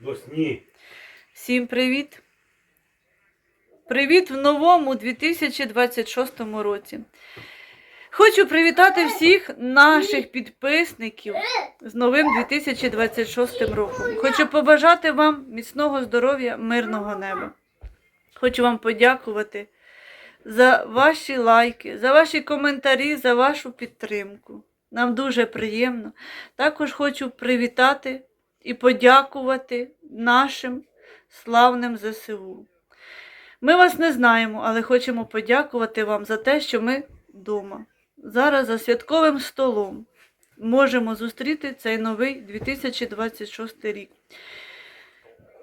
До сні. Всім привіт! Привіт в новому 2026 році. Хочу привітати всіх наших підписників з новим 2026 роком. Хочу побажати вам міцного здоров'я, мирного неба. Хочу вам подякувати за ваші лайки, за ваші коментарі, за вашу підтримку. Нам дуже приємно. Також хочу привітати і подякувати нашим славним ЗСУ. Ми вас не знаємо, але хочемо подякувати вам за те, що ми вдома. Зараз за святковим столом можемо зустріти цей новий 2026 рік.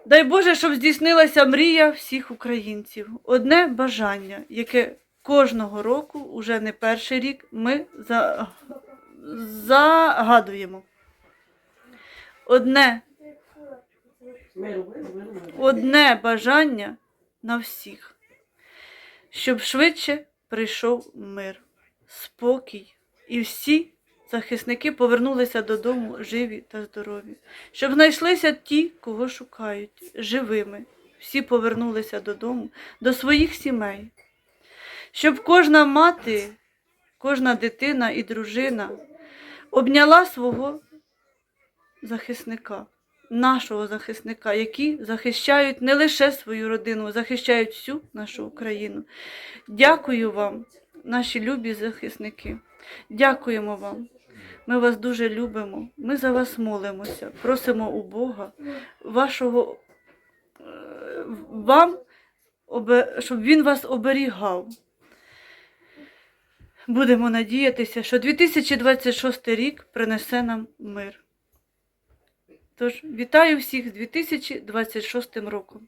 Дай Боже, щоб здійснилася мрія всіх українців. Одне бажання, яке кожного року, уже не перший рік, ми за... загадуємо. Одне. Одне бажання на всіх, щоб швидше прийшов мир, спокій, і всі захисники повернулися додому живі та здорові, щоб знайшлися ті, кого шукають, живими. Всі повернулися додому, до своїх сімей, щоб кожна мати, кожна дитина і дружина обняла свого захисника нашого захисника, які захищають не лише свою родину, захищають всю нашу Україну. Дякую вам, наші любі захисники. Дякуємо вам. Ми вас дуже любимо. Ми за вас молимося, просимо у Бога вашого е, вам, щоб Він вас оберігав. Будемо надіятися, що 2026 рік принесе нам мир. Тож, вітаю всіх з 2026 роком.